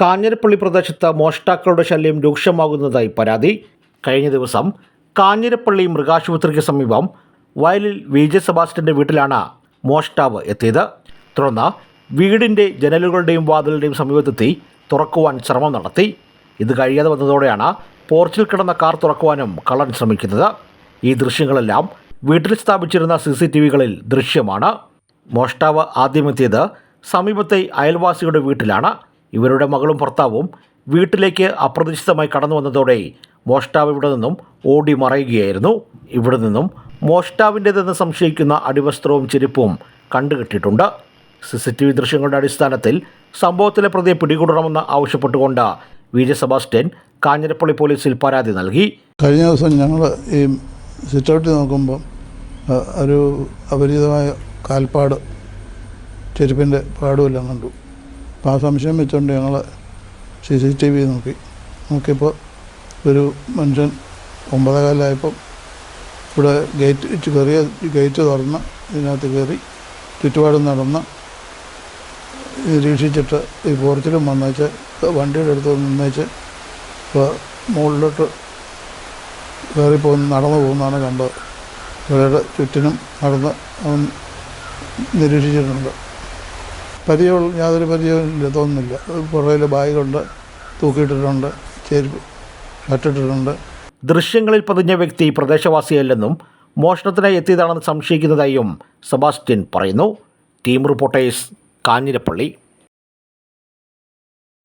കാഞ്ഞിരപ്പള്ളി പ്രദേശത്ത് മോഷ്ടാക്കളുടെ ശല്യം രൂക്ഷമാകുന്നതായി പരാതി. കഴിഞ്ഞ ദിവസം കാഞ്ഞിരപ്പള്ളി മൃഗാശുപത്രിക്ക് സമീപം വയലിൽ വി. ജെ. സെബാസ്റ്റ്യന്റെ വീട്ടിലാണ് മോഷ്ടാവ് എത്തിയത്. തുടർന്ന് വീടിന്റെ ജനലുകളുടെയും വാതിലിന്റെയും സമീപത്തെത്തി തുറക്കുവാൻ ശ്രമം നടത്തി. ഇത് കഴിയാതെ വന്നതോടെയാണ് പോർച്ചിൽ കിടന്ന കാർ തുറക്കുവാനും കള്ളൻ ശ്രമിക്കുന്നത്. ഈ ദൃശ്യങ്ങളെല്ലാം വീട്ടിൽ സ്ഥാപിച്ചിരുന്ന സി സി ടി വികളിൽ ദൃശ്യമാണ്. മോഷ്ടാവ് ആദ്യമെത്തിയത് സമീപത്തെ അയൽവാസിയുടെ വീട്ടിലാണ്. ഇവരുടെ മകളും ഭർത്താവും വീട്ടിലേക്ക് അപ്രതീക്ഷിതമായി കടന്നു വന്നതോടെ മോഷ്ടാവ് ഇവിടെ നിന്നും ഓടി മറയുകയായിരുന്നു. ഇവിടെ നിന്നും മോഷ്ടാവിന്റെതെന്ന് സംശയിക്കുന്ന അടിവസ്ത്രവും ചെരുപ്പും കണ്ടുകിട്ടിയിട്ടുണ്ട്. സി സി ടി വി ദൃശ്യങ്ങളുടെ അടിസ്ഥാനത്തിൽ സംഭവത്തിലെ പ്രതിയെ പിടികൂടണമെന്ന് ആവശ്യപ്പെട്ടുകൊണ്ട് വി ജെ സെബാസ്റ്റ്യൻ കാഞ്ഞിരപ്പള്ളി പോലീസിൽ പരാതി നൽകി. കഴിഞ്ഞ ദിവസം ഞങ്ങൾ ഈ സിറ്റൗട്ടിൽ നോക്കുമ്പോൾ ഒരു അപരിചിതമായ കാൽപ്പാട് ചെരുപ്പിന്റെ പാടുമെല്ലാം കണ്ടു. അപ്പോൾ ആ സംശയം വെച്ചുകൊണ്ട് ഞങ്ങൾ സി സി ടി വി നോക്കി. നോക്കിയപ്പോൾ ഒരു മനുഷ്യൻ ഒമ്പതേകാലായപ്പം ഇവിടെ ഗേറ്റ് വെച്ച് കയറിയ ഗേറ്റ് തുറന്ന് ഇതിനകത്ത് കയറി ചുറ്റുപാടും നടന്ന് നിരീക്ഷിച്ചിട്ട് ഈ പോർച്ചിലും വന്നേച്ച് വണ്ടിയുടെ അടുത്ത് നിന്നേച്ച് ഇപ്പോൾ മുകളിലോട്ട് കയറി പോകുന്ന നടന്നു പോകുന്നതാണ് കണ്ടത്. ഇവരുടെ ചുറ്റിനും നടന്ന് നിരീക്ഷിച്ചിട്ടുണ്ട്. പരിചയം യാതൊരു പരിചയവും ഇല്ല തോന്നുന്നില്ല. പുറകിൽ ബാഗുണ്ട് തൂക്കിയിട്ടിട്ടുണ്ട് ചെരുപ്പ് ഷർട്ടിട്ടിട്ടുണ്ട് ദൃശ്യങ്ങളിൽ പതിഞ്ഞ വ്യക്തി പ്രദേശവാസിയല്ലെന്നും മോഷണത്തിനായി എത്തിയതാണെന്ന് സംശയിക്കുന്നതായും സെബാസ്റ്റ്യൻ പറയുന്നു. Team reporters Kanjirappally.